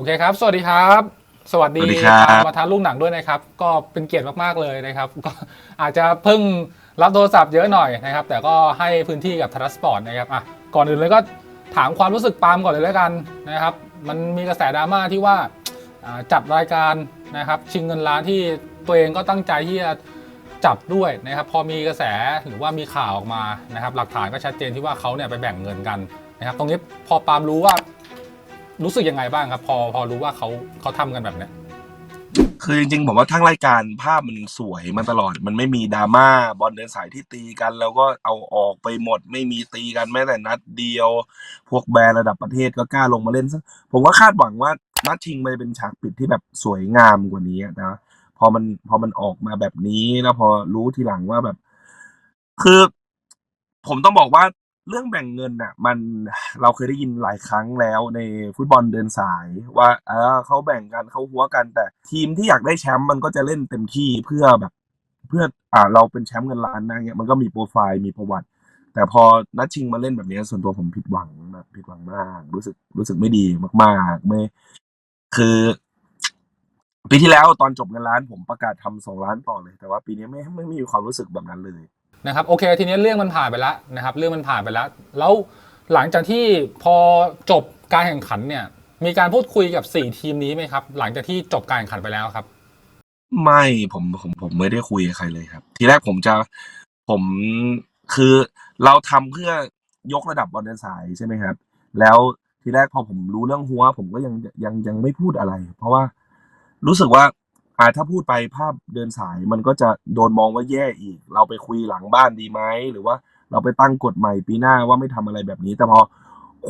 โอเคครับ สวัสดีครับ สวัสดีสวัสดีครับทางมาทานลูกหนังด้วยนะครับ ก็เป็นเกียรติมากๆเลยนะครับ ก็อาจจะเพิ่งรับโทรศัพท์เยอะหน่อยนะครับ แต่ก็ให้พื้นที่กับทรัสปอร์ตนะครับ อะ ก่อนอื่นเลยก็ถามความรู้สึกปาล์มก่อนเลยแล้วกันนะครับ มันมีกระแสดราม่าที่ว่าอ่าจัดรายการนะครับ ชิงเงินล้านที่ตัวเองก็ตั้งใจที่จะจับด้วยนะครับ พอมีกระแสหรือว่ามีข่าวออกมานะครับ หลักฐานก็ชัดเจนที่ว่าเขาเนี่ยไปแบ่งเงินกันนะครับ ตรงนี้พอปาล์มรู้ว่า รู้สึกยังไงบ้างครับ พอพอรู้ว่าเขาเขาทำกันแบบเนี้ย คือจริงๆผมว่าทั้งรายการภาพมันสวยมาตลอด มันไม่มีดราม่าบอลเดินสายที่ตีกัน แล้วก็เอาออกไปหมด ไม่มีตีกันแม้แต่นัดเดียว พวกแบรนด์ระดับประเทศก็กล้าลงมาเล่นซะผมก็คาดหวังว่านัดชิงมันจะเป็นฉากปิดที่แบบสวยงามกว่านี้อะนะพอมันพอมันออกมาแบบนี้แล้วพอรู้ทีหลังว่าแบบ คือ ผมต้องบอกว่า เรื่องแบ่งเงินน่ะ มันเราเคยได้ยินหลายครั้งแล้วในฟุตบอลเดินสาย ว่าเออเขาแบ่งกันเขาหัวกัน แต่ทีมที่อยากได้แชมป์มันก็จะเล่นเต็มที่เพื่อแบบ เพื่ออ่าเราเป็นแชมป์เงินล้านนะเงี้ยมันก็มีโปรไฟล์มีประวัติ แต่พอนัดชิงมาเล่นแบบนี้ส่วนตัวผมผิดหวังแบบผิดหวังมาก รู้สึกรู้สึกไม่ดีมากๆไม่คือปีที่แล้วตอนจบเงินล้านผมประกาศทำสองล้านต่อเลย แต่ว่าปีนี้ไม่ไม่มีความรู้สึกแบบนั้นเลย นะครับโอเคทีนี้เรื่องมันผ่านไปแล้วนะครับเรื่องมันผ่านไปแล้ว แล้วหลังจากที่พอจบการแข่งขันเนี่ยมีการพูดคุยกับ 4 ทีมนี้ไหมครับ หลังจากที่จบการแข่งขันไปแล้วครับ ไม่ผมผมผมไม่ได้คุยกับใครเลยครับ ทีแรกผมจะผมคือเราทำเพื่อยกระดับบอลเดินสายใช่ไหมครับ แล้วทีแรกพอผมรู้เรื่องหัว ผมก็ยังยังยังไม่พูดอะไร เพราะว่ารู้สึกว่า อ่าถ้าพูดไปภาพเดินสายมันก็จะโดนมองว่าแย่อีก เราไปคุยหลังบ้านดีไหมหรือว่าเราไปตั้งกฎใหม่ปีหน้าว่าไม่ทำอะไรแบบนี้ แต่พอ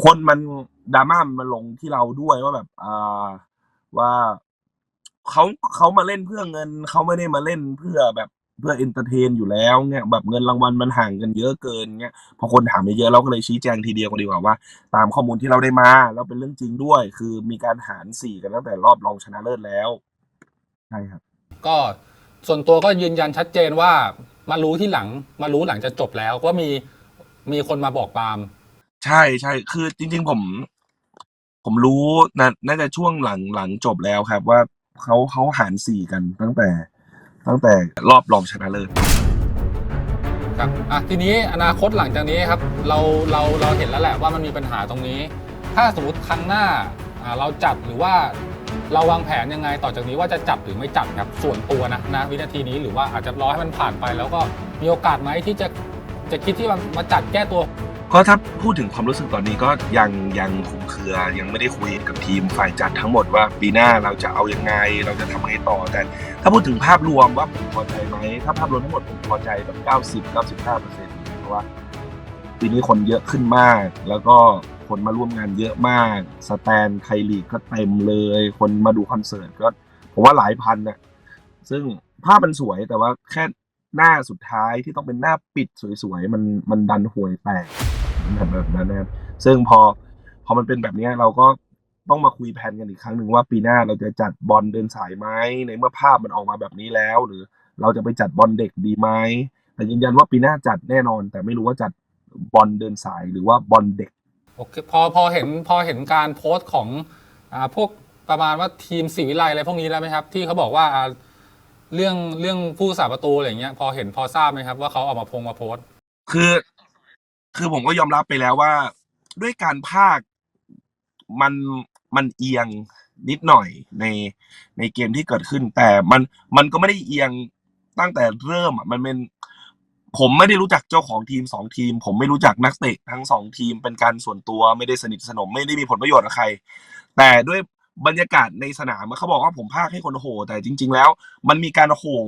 คนมันดราม่ามันลงที่เราด้วยว่าแบบอ่าว่าเขาเขามาเล่นเพื่อเงินเขาไม่ได้มาเล่นเพื่อแบบเพื่อเอนเตอร์เทนอยู่แล้วเนี่ยแบบเงินรางวัลมันห่างกันเยอะเกินเนี่ยพอคนถามเยอะเราก็เลยชี้แจงทีเดียวกันดีกว่าว่า ตามข้อมูลที่เราได้มาแล้วเป็นเรื่องจริงด้วย คือมีการหารสี่กันตั้งแต่รอบรองชนะเลิศแล้ว ใช่ครับ ก็ส่วนตัวก็ยืนยันชัดเจนว่ามารู้ที่หลังมารู้หลังจะจบแล้วว่ามีมีคนมาบอกปาล์มใช่ใช่คือจริง ๆ ผม ผมรู้นะน่าจะช่วงหลังหลังจบแล้วครับ ว่าเขาเขาหารสี่กันตั้งแต่ ตั้งแต่รอบรองชนะเลิศครับอะทีนี้อนาคตหลังจากนี้ครับเราเราเราเห็นแล้วแหละว่ามันมีปัญหาตรงนี้ ถ้าสมมติครั้งหน้าอ่าเราจัดหรือว่า เราวางแผนยังไงต่อจากนี้ว่าจะจัดหรือไม่จัดครับส่วนตัวนะนะวินาทีนี้หรือว่าอาจจะรอให้มันผ่านไป แล้วก็มีโอกาสไหมที่จะจะคิดที่ว่ามาจัดแก้ตัวก็ถ้าพูดถึงความรู้สึกตอนนี้ก็ยังยังคลุมเครือยังไม่ได้คุยกับทีมฝ่ายจัดทั้งหมดว่าปีหน้าเราจะเอายังไง เราจะทำไงต่อแต่ถ้าพูดถึงภาพรวมว่าผมพอใจไหมถ้าภาพรวมทั้งหมดผมพอใจแบบ90 95เปอร์เซ็นต์เพราะว่าปีนี้คนเยอะขึ้นมากแล้วก็ คนมาร่วมงานเยอะมาก สแตนไทยลีกก็เต็มเลย คนมาดูคอนเสิร์ตก็ผมว่าหลายพันน่ะซึ่งภาพมันสวยแต่ว่าแค่หน้าสุดท้ายที่ต้องเป็นหน้าปิดสวยๆ มันมันดันห่วยแตกแบบนั้นนะครับซึ่งพอพอมันเป็นแบบนี้เราก็ต้องมาคุยแผนกันอีกครั้งหนึ่งว่าปีหน้าเราจะจัดบอลเดินสายไหมในเมื่อภาพมันออกมาแบบนี้แล้ว หรือเราจะไปจัดบอลเด็กดีไหมแต่ยืนยันว่าปีหน้าจัดแน่นอน แต่ไม่รู้ว่าจัดบอลเดินสายหรือว่าบอลเด็ก โอเคพอพอเห็นพอเห็นการโพสต์ของอ่าพวกประมาณว่าทีมสีวิไลอะไรพวกนี้แล้วไหมครับ ที่เขาบอกว่าอ่าเรื่องเรื่องผู้สาประตูอะไรอย่างเงี้ยพอเห็นพอทราบไหมครับ ว่าเขาออกมาพงมาโพสต์ คือ คือผมก็ยอมรับไปแล้วว่า ด้วยการภาคมันมันเอียงนิดหน่อยในในเกมที่เกิดขึ้น แต่มันมันก็ไม่ได้เอียงตั้งแต่เริ่มอะมันเป็น ผมไม่ได้รู้จักเจ้าของทีมสองทีม ผมไม่รู้จักนักเตะทั้งสองทีมเป็นการส่วนตัวไม่ได้สนิทสนมไม่ได้มีผลประโยชน์กับใคร แต่ด้วยบรรยากาศในสนามเขาบอกว่าผมพากให้คนโห่แต่จริง ๆ แล้ว มันมีการโห่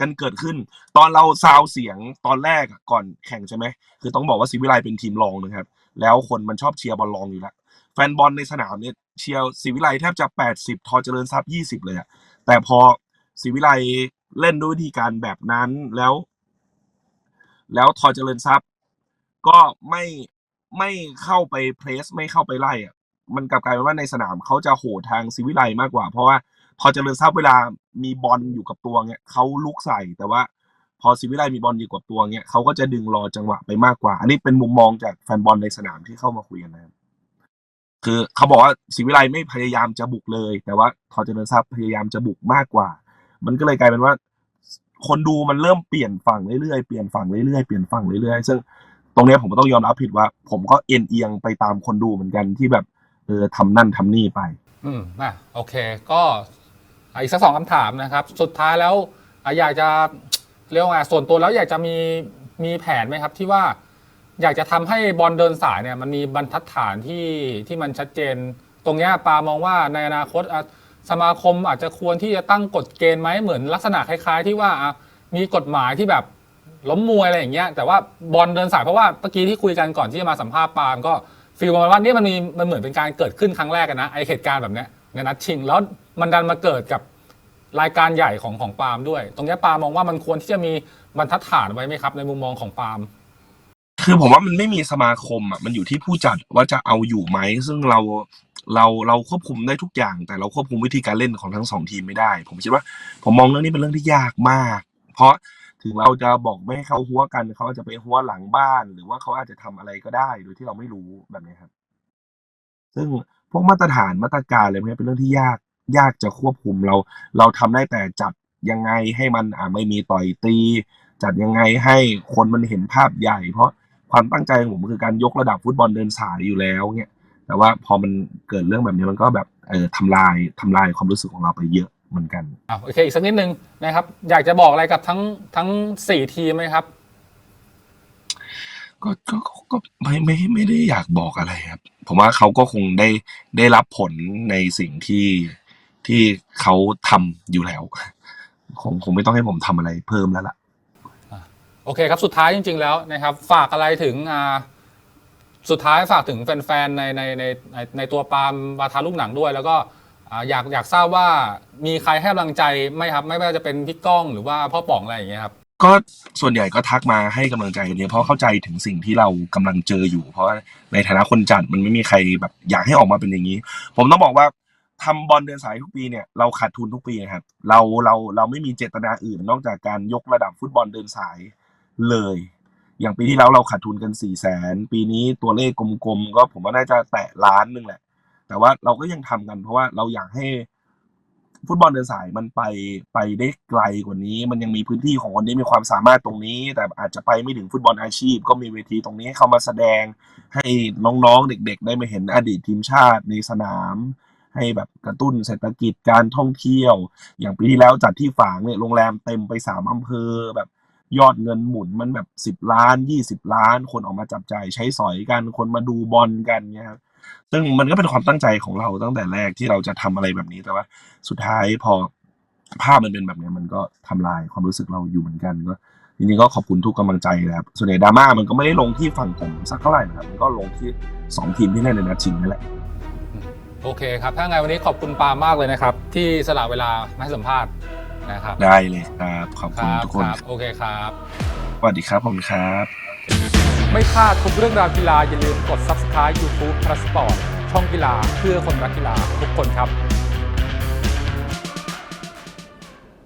กันเกิดขึ้น ตอนเราซาวเสียงตอนแรกก่อนแข่งใช่ไหมคือต้องบอกว่าศิวิไลเป็นทีมรองนะครับ แล้วคนมันชอบเชียร์บอลรองอยู่แล้วแฟนบอลในสนามเนี่ยเชียร์ศิวิไลแทบจะ 80 ทอเจริญทรัพย์ 20 เลยอะแต่พอศิวิไลเล่นด้วยวิธีการแบบนั้นแล้ว แล้วทอเจริญทรัพย์ ก็ไม่ไม่เข้าไปเพรสไม่เข้าไปไล่อะมันกลับกลายเป็นว่าในสนามเขาจะโหทางศิวิไลมากกว่า เพราะว่าพอเจริญทรัพย์เวลามีบอลอยู่กับตัวเงี้ยเขาลุกใส่แต่ว่าพอศิวิไลมีบอลอยู่กับตัวเงี้ยเขาก็จะดึงรอจังหวะไปมากกว่า อันนี้เป็นมุมมองจากแฟนบอลในสนามที่เข้ามาคุยกันนะครับคือเขาบอกว่าศรีวิไลไม่พยายามจะบุกเลย แต่ว่าทอเจริญทรัพย์พยายามจะบุกมากกว่า มันก็เลยกลายเป็นว่า คนดูมันเริ่มเปลี่ยนฝั่งเรื่อยๆเปลี่ยนฝั่งเรื่อยๆเปลี่ยนฝั่งเรื่อยๆซึ่งตรงเนี้ยผมก็ต้องยอมรับผิดว่า ผมก็เอ็นเอียงไปตามคนดูเหมือนกันที่แบบเออทำนั่นทำนี่ไป อืมอะโอเค ก็อีกสักสองคำถามนะครับ สุดท้ายแล้วอยากจะเรียกว่าไงส่วนตัวแล้วอยากจะมีมีแผนไหมครับ ที่ว่าอยากจะทำให้บอลเดินสายเนี่ยมันมีบรรทัดฐานที่ที่มันชัดเจน ตรงเนี้ยปามองว่าในอนาคต สมาคมอาจจะควรที่จะตั้งกฎเกณฑ์ไหมเหมือนลักษณะคล้ายๆ ที่ว่าอะมีกฎหมายที่แบบล้มมวยอะไรอย่างเงี้ยแต่ว่าบอลเดินสายเพราะว่าเมื่อกี้ที่คุยกันก่อนที่จะมาสัมภาษณ์ปาล์มก็ฟีลประมาณว่านี่มันมีมันเหมือนเป็นการเกิดขึ้นครั้งแรกกันนะไอเหตุการณ์แบบเนี้ยในนัดชิง แล้วมันดันมาเกิดกับรายการใหญ่ของของปาล์มด้วย ตรงเนี้ยปาล์มมองว่ามันควรที่จะมีบรรทัดฐานไว้ไหมครับ ในมุมมองของปาล์มคือผมว่ามันไม่มีสมาคมอะมันอยู่ที่ผู้จัดว่าจะเอาอยู่ไหมซึ่งเรา เราเราควบคุมได้ทุกอย่าง แต่เราควบคุมวิธีการเล่นของทั้งสองทีมไม่ได้ ผมคิดว่า ผมมองเรื่องนี้เป็นเรื่องที่ยากมาก เพราะถึงเราจะบอกไม่ให้เขาหัวกันเขาอาจจะไปหัวหลังบ้าน หรือว่าเขาอาจจะทำอะไรก็ได้โดยที่เราไม่รู้แบบนี้ครับ ซึ่งพวกมาตรฐานมาตรการอะไรพวกนี้เป็นเรื่องที่ยากยากจะควบคุมเรา เราทำได้แต่จัดยังไงให้มันอ่าไม่มีต่อยตี จัดยังไงให้คนมันเห็นภาพใหญ่ เพราะความตั้งใจของผมคือการยกระดับฟุตบอลเดินสายอยู่แล้วเนี่ย แต่ว่าพอมันเกิดเรื่องแบบนี้มันก็แบบเออทำลายทำลายความรู้สึกของเราไปเยอะเหมือนกันอะโอเคอีกสักนิดนึงนะครับ อยากจะบอกอะไรกับทั้งทั้งสี่ทีมไหมครับ ก็ก็ก็ก็ไม่ไม่ไม่ได้อยากบอกอะไรครับ ผมว่าเขาก็คงได้ได้รับผลในสิ่งที่ที่เขาทำอยู่แล้วคงคงไม่ต้องให้ผมทำอะไรเพิ่มแล้วล่ะโอเคครับสุดท้ายจริง ๆ แล้วนะครับ ฝากอะไรถึงอ่า สุดท้ายฝากถึงแฟนๆในในในในในตัวปาล์มวาทาลูกหนังด้วย แล้วก็อ่าอยากอยากทราบว่ามีใครให้กำลังใจไหมครับ ไม่ว่าจะเป็นพี่ก้องหรือว่าพ่อป๋องอะไรอย่างเงี้ยครับ ก็ส่วนใหญ่ก็ทักมาให้กำลังใจกันเยอะเพราะเข้าใจถึงสิ่งที่เรากำลังเจออยู่ เพราะในฐานะคนจัดมันไม่มีใครแบบอยากให้ออกมาเป็นอย่างนี้ ผมต้องบอกว่าทำบอลเดินสายทุกปีเนี่ยเราขาดทุนทุกปีนะครับเราเราเราไม่มีเจตนาอื่นนอกจากการยกระดับฟุตบอลเดินสายเลย อย่างปีที่แล้วเราขาดทุนกันสี่แสนปีนี้ตัวเลขกลมๆก็ผมว่าน่าจะแตะล้านนึงแหละ แต่ว่าเราก็ยังทำกัน เพราะว่าเราอยากให้ ฟุตบอลเดินสายมันไปไปได้ไกลกว่านี้ มันยังมีพื้นที่ของคนที่มีความสามารถตรงนี้ แต่อาจจะไปไม่ถึงฟุตบอลอาชีพ ก็มีเวทีตรงนี้ให้เขามาแสดง ให้น้องๆเด็ก ๆ ได้มาเห็นอดีตทีมชาติในสนามให้แบบกระตุ้นเศรษฐกิจการท่องเที่ยว อย่างปีที่แล้วจัดที่ฝางเนี่ยโรงแรมเต็มไปสามอำเภอแบบ ยอดเงินหมุนมันแบบสิบล้านยี่สิบล้าน คนออกมาจับจ่ายใช้สอยกัน คนมาดูบอลกันเนี่ยครับซึ่งมันก็เป็นความตั้งใจของเราตั้งแต่แรกที่เราจะทำอะไรแบบนี้แต่ว่า สุดท้ายพอภาพมันเป็นแบบเนี้ยมันก็ทำลายความรู้สึกเราอยู่เหมือนกันก็จริงๆก็ขอบคุณทุกกำลังใจนะครับ ส่วนใหญ่ดราม่ามันก็ไม่ได้ลงที่ฝั่งผมสักเท่าไหร่นะครับ มันก็ลงที่สองทีมที่เล่นในนัดชิงนั่นแหละ โอเคครับ ถ้าไงวันนี้ขอบคุณปามมากเลยนะครับ ที่สละเวลามาให้สัมภาษณ์ นะครับได้เลยครับ ขอบคคุณรับทุกคคนรับโอเคครับ สวัสดีครับผมครับ ไม่พลาดทุกเรื่องราวกีฬาอย่าลืมกด subscribe YouTube p l u s Sport ช่องกีฬาเพื่อคนรักกีฬาทุกคนครับ